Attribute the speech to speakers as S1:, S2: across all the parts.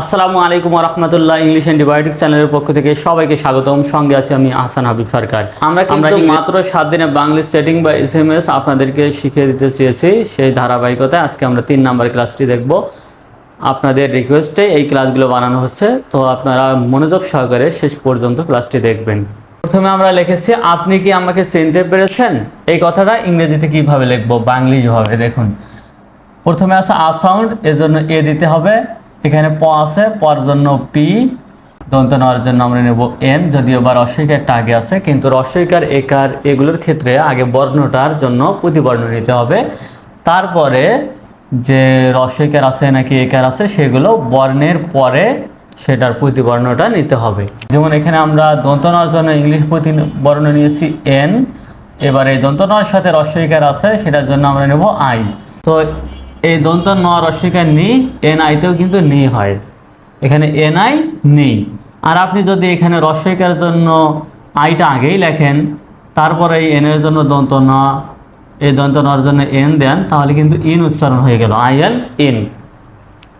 S1: আসসালামু আলাইকুম রহমতুল্লাহ English antibiotic চ্যানেলের পক্ষ থেকে সবাইকে স্বাগতম। সঙ্গে আছি আমি আহসান হাবিব সরকার। আমরা কিন্তু মাত্র সাত দিনে বাংলিশ সেটিং বা এস এম এস আপনাদেরকে শিখিয়ে দিতে চেয়েছি সেই ধারাবাহিকতায়। আজকে আমরা তিন নাম্বার ক্লাসটি দেখব। আপনাদের রিকোয়েস্টে এই ক্লাসগুলো বানানো হচ্ছে। তো আপনারা মনোযোগ সহকারে শেষ পর্যন্ত ক্লাসটি দেখবেন। প্রথমে আমরা লিখেছি আপনি কি আমাকে চিনতে পেরেছেন? এই কথাটা ইংরেজিতে কীভাবে লিখব? বাংলিশভাবে দেখুন। প্রথমে আছে আ সাউন্ড এজন্য এ দিতে হবে। এখানে প আছে, পর জন্য পি। দন্ত নেওয়ার জন্য আমরা নেব এন, যদিও বা রস্বইকার আগে আছে, কিন্তু রস্বইকার একার এগুলোর ক্ষেত্রে আগে বর্ণটার জন্য প্রতিবর্ণ নিতে হবে। তারপরে যে রস্বইকার আছে নাকি একার আছে, সেগুলো বর্ণের পরে সেটার প্রতিবর্ণটা নিতে হবে। যেমন এখানে আমরা দন্ত নেওয়ার জন্য ইংলিশ প্রতিবর্ণ নিয়েছি এন, এবার দন্ত নেওয়ার সাথে রস্বইকার আছে, সেটার জন্য আমরা নেব আই। তো এই দন্ত ন রস্বীকার নি এন আইতেও কিন্তু নি হয়। এখানে এন আই নি। আর আপনি যদি এখানে রস্বইকার জন্য আইটা আগেই লেখেন, তারপরে এই এনের জন্য দন্ত ন, এই দন্ত নর জন্য এন দেন, তাহলে কিন্তু ইন উচ্চারণ হয়ে গেল, আই এল ইন।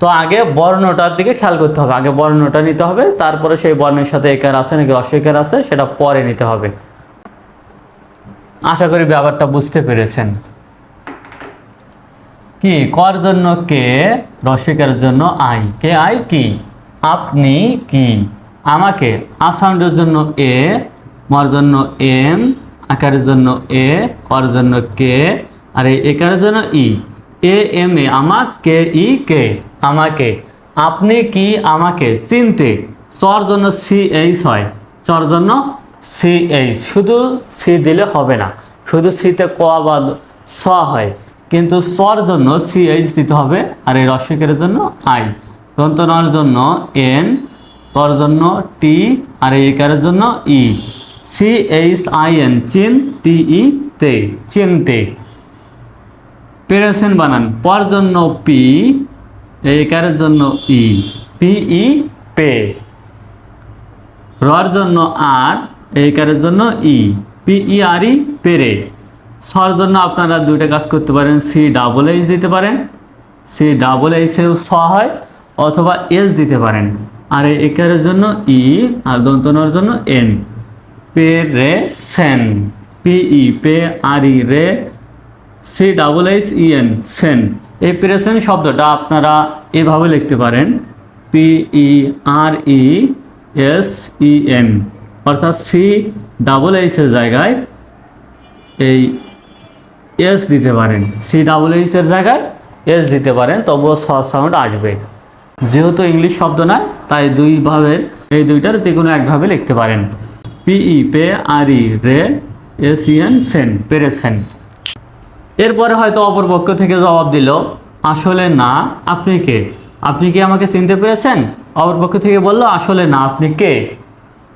S1: তো আগে বর্ণটার দিকে খেয়াল করতে হবে। আগে বর্ণটা নিতে হবে, তারপরে সেই বর্ণের সাথে একার আছে নাকি রস্বইকার আছে, সেটা পরে নিতে হবে। আশা করি ব্যাপারটা বুঝতে পেরেছেন। কি? কর জন্য কে? রসিকের জন্য আই। কে আই কি? আপনি কি? আমাকে আসাউন্ডের জন্য এ, মর জন্য এম, আকারের জন্য এ, কর জন্য কে? আর এই একারের জন্য ই। এ, এম, এ, আমার কে, ই, কে? আমাকে। আপনি কি আমাকে চিনতে? চর জন্য সি, এইচ হয়। চর জন্য সি, এইচ। শুধু সি দিলে হবে না। শুধু সিতে ক বা স হয়। কিন্তু স্বর জন্য সি এইচ দিতে হবে আর এই রসিকের জন্য আই দন্তনার জন্য এন তর জন্য টি আর এই একারের জন্য E C H I N chin T E তে চিনতে পেরেছেন বানান। পর জন্য পি এই একারের জন্য ই পি ই পে। রর জন্য আর এই একারের জন্য ই পি ই আর ই পেরে। সর জন্য আপনারা দুইটা কাজ করতে পারেন সি ডাবল এইচ দিতে পারেন সি ডাবল এইচেও স হয় অথবা এস দিতে পারেন। আর এই একারের জন্য ই আর দন্তনার জন্য এন পে, রে, সেন। পিই পে, আর, ই, রে C double H E N Sen. এই প্রেসেন শব্দটা আপনারা এভাবে লিখতে পারেন। P E R E S E N অর্থাৎ সি ডাবল এইচের জায়গায় এই এস দিতে পারেন। সি ডাবল এইচের জায়গায় এস দিতে পারেন, তবুও স সাউন্ড আসবে। যেহেতু ইংলিশ শব্দ নয়, তাই দুইভাবে এই দুইটার যে কোনো একভাবে লিখতে পারেন। পিই পে আর ই রে এস ইএন সেন পেরেছেন। এরপরে হয়তো অপর পক্ষ থেকে জবাব দিল, আসলে না, আপনি কে? আপনি কি আমাকে চিনতে পেরেছেন? অপর পক্ষ থেকে বলল, আসলে না, আপনি কে?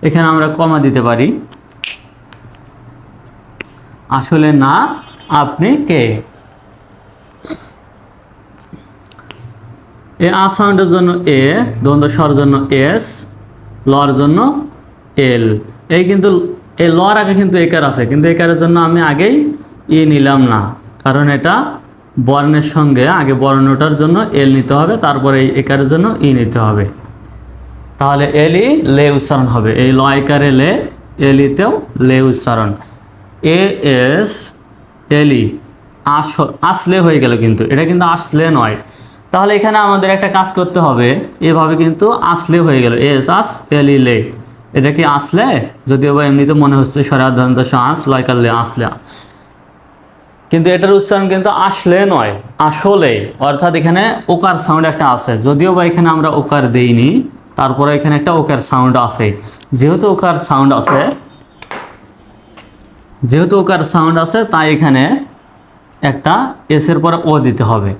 S1: এখানে আমরা কমা দিতে পারি। আসলে না আপনি কে? এ আ সাউন্ডের জন্য এ, দ্বন্দ্ব স্বর জন্য এস, লর জন্য এল। এই কিন্তু এই লর আগে কিন্তু একার আছে, কিন্তু একারের জন্য আমি আগেই ই নিলাম না। কারণ এটা বর্ণের সঙ্গে, আগে বর্ণটার জন্য এল নিতে হবে, তারপরে এই একারের জন্য ই নিতে হবে। তাহলে এলই লে উচ্চারণ হবে। এই ল একারে লে, এলিতেও লে উচ্চারণ। এ এস এলি আস, আসলে হয়ে গেল কিন্তু। এটা কিন্তু আসলে নয়। তাহলে এখানে আমাদের একটা কাজ করতে হবে। এভাবে কিন্তু আসলে হয়ে গেল। এস, আস এলি লে। এটা কি আসলে? যদিও বা এমনিতে মনে হচ্ছে সরাধারণত আস লয়কালে আসলে। কিন্তু এটার উচ্চারণ কিন্তু আসলে নয়, আসলে। অর্থাৎ এখানে ওকার সাউন্ড একটা আছে। যদিও বা এখানে আমরা ওকার দেইনি তারপরে এখানে একটা ওকার সাউন্ড আছে। যেহেতু ওকার সাউন্ড আছে যেহেতু ওকার সাউন্ড আছে, তাই এখানে একটা এসের পরে ও দিতে হবে।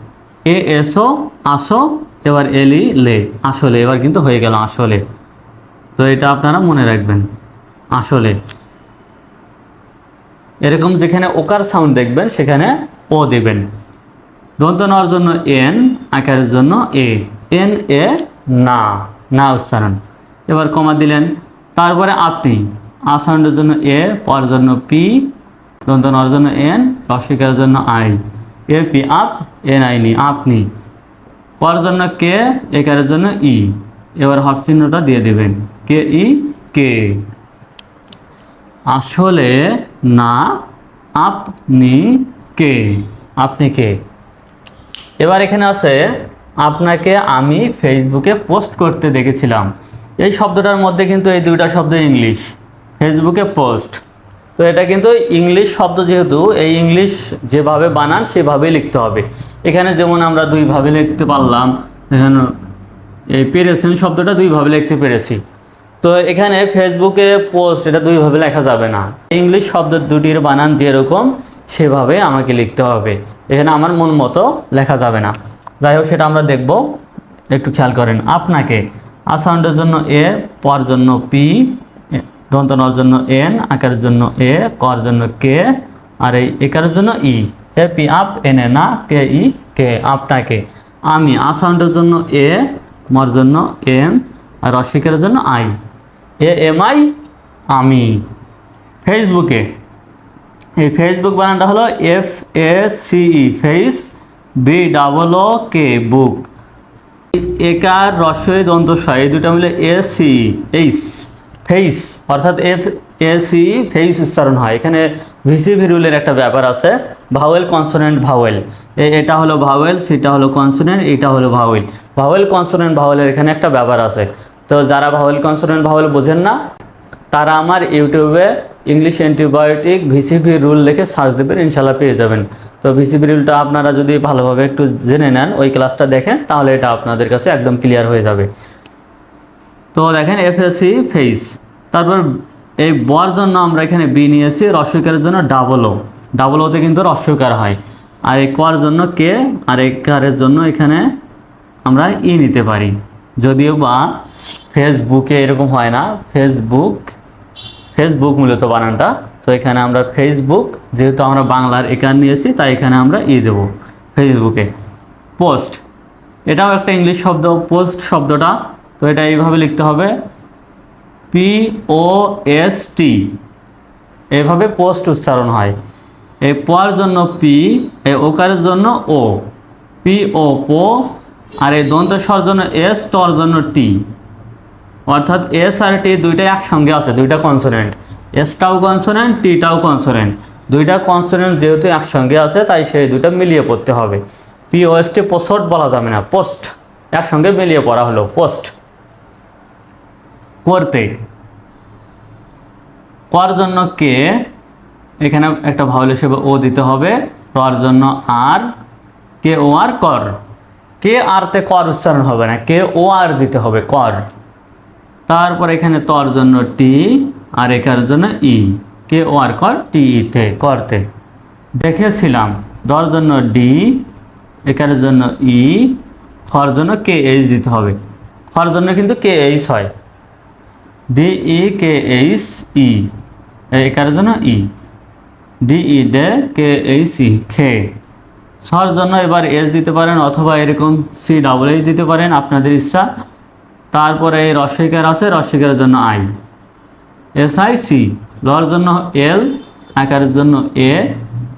S1: এ এসো আসো, এবার এলি লে। আসলে, এবার কিন্তু হয়ে গেল আসলে। তো এটা আপনারা মনে রাখবেন, আসলে। এরকম যেখানে ওকার সাউন্ড দেখবেন, সেখানে ও দেবেন। দন্ত নেওয়ার জন্য এন আকারের জন্য এ এন এ না। না উচ্চারণ। এবার কমা দিলেন। তারপরে আপনি আ সাউন্ডের জন্য এ পর জন্য পি দন্ত নেওয়ার জন্য এন, রসিকার জন্য আই। এ পি, আপ, এন আইনি আপনি পর জন্য কে একারের জন্য ই। এবার হর চিহ্নটা দিয়ে দেবেন। কে, ই, কে। আসলে না আপনি কে। আপনি কে। এবার এখানে আছে, আপনাকে আমি ফেসবুকে পোস্ট করতে দেখেছিলাম। এই শব্দটার মধ্যে কিন্তু এই দুইটা শব্দ ইংলিশ। ফেসবুকে পোস্ট। তো এটা কিন্তু ইংলিশ শব্দ যেহেতু, এই ইংলিশ যেভাবে বানান সেভাবেই লিখতে হবে। এখানে যেমন আমরা দুইভাবে লিখতে পারলাম, এখানে এই পেরেছেন শব্দটা দুইভাবে লিখতে পেরেছি। তো এখানে ফেসবুকে পোস্ট, এটা দুইভাবে লেখা যাবে না। ইংলিশ শব্দ দুটির বানান যেরকম, সেভাবে আমাকে লিখতে হবে। এখানে আমার মন মতো লেখা যাবে না। যাই হোক, সেটা আমরা দেখব। একটু খেয়াল করেন, আপনাকে আসাউন্ডের জন্য এ, পর জন্য পি দন্তনর জন্য এন আকারের জন্য এ, কর জন্য কে, আর এই একারের জন্য ই। এ, পি, আপ, এন, এ, না, কে, ই, কে আপনাকে আমি আসাউন্ডের জন্য এ, মর জন্য এম, আর রসিকের জন্য আই। এ, এম, আই, আমি। ফেসবুকে। এই ফেসবুক বানানটা হলো F, A C face, B, double, O, K, book. একার রসই, দন্ত এই দুটো মিলে এ, সি এইস ফেইস অর্থাৎ এফ এ সি ফেইস উচ্চারণ হয়। এখানে ভিসি ভিরুলের একটা ব্যাপার আছে। ভাওয়েল কনসোনেন্ট ভাওয়েল এটা হলো ভাওয়েল সেটা হলো কনসোনেন্ট এটা হলো ভাওয়েল ভাওয়েল কনসোনেন্ট ভাওয়েলের এখানে একটা ব্যাপার আছে। তো যারা ভাওয়েল কনসোনেন্ট ভাওয়েল বোঝেন না, তারা আমার ইউটিউবে ইংলিশ অ্যান্টিবায়োটিক ভিসিভি রুল লিখে সার্চ দেবেন ইনশাল্লাহ পেয়ে যাবেন। তো ভিসিভি রুলটা আপনারা যদি ভালোভাবে একটু জেনে নেন, ওই ক্লাসটা দেখেন, তাহলে এটা আপনাদের কাছে একদম ক্লিয়ার হয়ে যাবে। তো দেখেন এফএসসি ফেস তারপর এই বর জন্য আমরা এখানে বি নিয়েছি রস্বইকারের জন্য ডাবল ও ডাবল ওতে কিন্তু রস্বইকার হয়। আর এই কর জন্য কে আর এই কারের জন্য এখানে আমরা ই নিতে পারি। যদিও বা ফেসবুকে এরকম হয় না। ফেসবুক ফেসবুক মূলত বানানটা। তো এখানে আমরা ফেসবুক যেহেতু আমরা বাংলার এখান নিয়েছি, তাই এখানে আমরা ই দেবো ফেসবুকে পোস্ট এটাও একটা ইংলিশ শব্দ। পোস্ট শব্দটা তো এটা এইভাবে লিখতে হবে পি ও এস টি এভাবে পোস্ট উচ্চারণ হয়। এই পর জন্য পি এই ওকারের জন্য ও পি ও পো আর এই দন্ত স্বর জন্য এস টর জন্য টি অর্থাৎ এস আর টি দুইটাই একসঙ্গে আছে, দুইটা কনসোনেন্ট এসটাও কনসোনেন্ট টিটাও কনসোনেন্ট দুইটা কনসোনেন্ট যেহেতু একসঙ্গে আছে, তাই সেই দুইটা মিলিয়ে পড়তে হবে। P O S T post বলা যাবে না পোস্ট একসঙ্গে মিলিয়ে পড়া হলো পোস্ট করতে। কর জন্য কে? এখানে একটা ভাউল হিসেবে ও দিতে হবে। কর জন্য আর, কে ও আর কর। কে আরতে কর উচ্চারণ হবে না, কে ও আর দিতে হবে কর। তারপর এখানে তর জন্য টি, আর একার জন্য ই। কে ও আর কর, টি ইতে করতে। দেখেছিলাম, দর জন্য ডি একার জন্য ই, খর জন্য কে এইচ দিতে হবে। খর জন্য কিন্তু কে এইচ হয়। D E K H E একার জন্য ই ডি ই দে কে এইচ ই খে সর জন্য এবার এস দিতে পারেন অথবা এরকম সি ডাবল এইচ দিতে পারেন, আপনাদের ইচ্ছা। তারপরে এই রসিকার আছে, রসিকার জন্য আই এস আই সি লর জন্য এল আকারের জন্য এ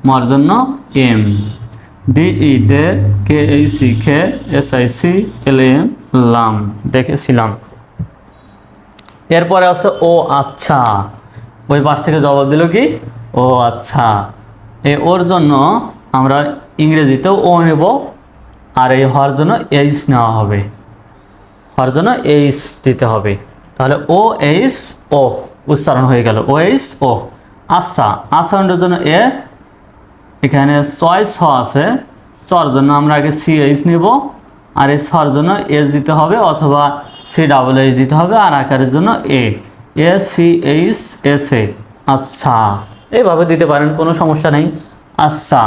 S1: মর জন্য এম ডি ই ডে কে এই সি খে S I C L M লাম, দেখেছিলাম। এরপরে আছে, ও আচ্ছা। ওই পাশ থেকে জবাব দিল কি? ও আচ্ছা। এই ওর জন্য আমরা ইংরেজিতেও ও নেব আর এই হওয়ার জন্য এইচ নেওয়া হবে। হওয়ার জন্য এইচ দিতে হবে। তাহলে ও এইচ, ও, উচ্চারণ হয়ে গেল। O H, O. আচ্ছা আসাউন্ডের জন্য এ, এখানে ছয় ছ আছে। চর জন্য আমরা আগে সি এইচ নেব। আর এই ছর জন্য এস দিতে হবে অথবা সি ডাবল এইচ দিতে হবে আর আকারের জন্য A A C H S A আচ্ছা। এইভাবে দিতে পারেন, কোনো সমস্যা নেই। আচ্ছা।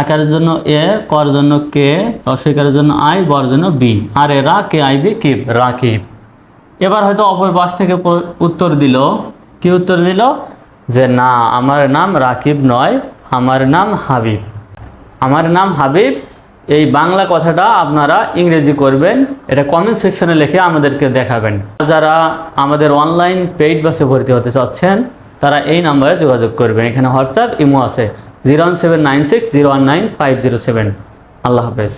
S1: আকারের জন্য এ কর জন্য কে রসিকারের জন্য আই বর জন্য বি আর এ রা, কে, আই, বি কিপ রাকিব। এবার হয়তো অপর পাশ থেকে উত্তর দিল। কি উত্তর দিল? যে না, আমার নাম রাকিব নয়, আমার নাম হাবিব। আমার নাম হাবিব এই বাংলা কথাটা আপনারা ইংরেজি করবেন, এটা কমেন্ট সেকশনে লিখে আমাদেরকে দেখাবেন। যারা আমাদের অনলাইন পেইড বাসে ভর্তি হতে চাচ্ছেন, তারা এই নাম্বারে যোগাযোগ করবেন। এখানে হোয়াটসঅ্যাপ ইমো আছে। Zero one seven nine six zero one nine five zero seven আল্লাহ হাফেজ।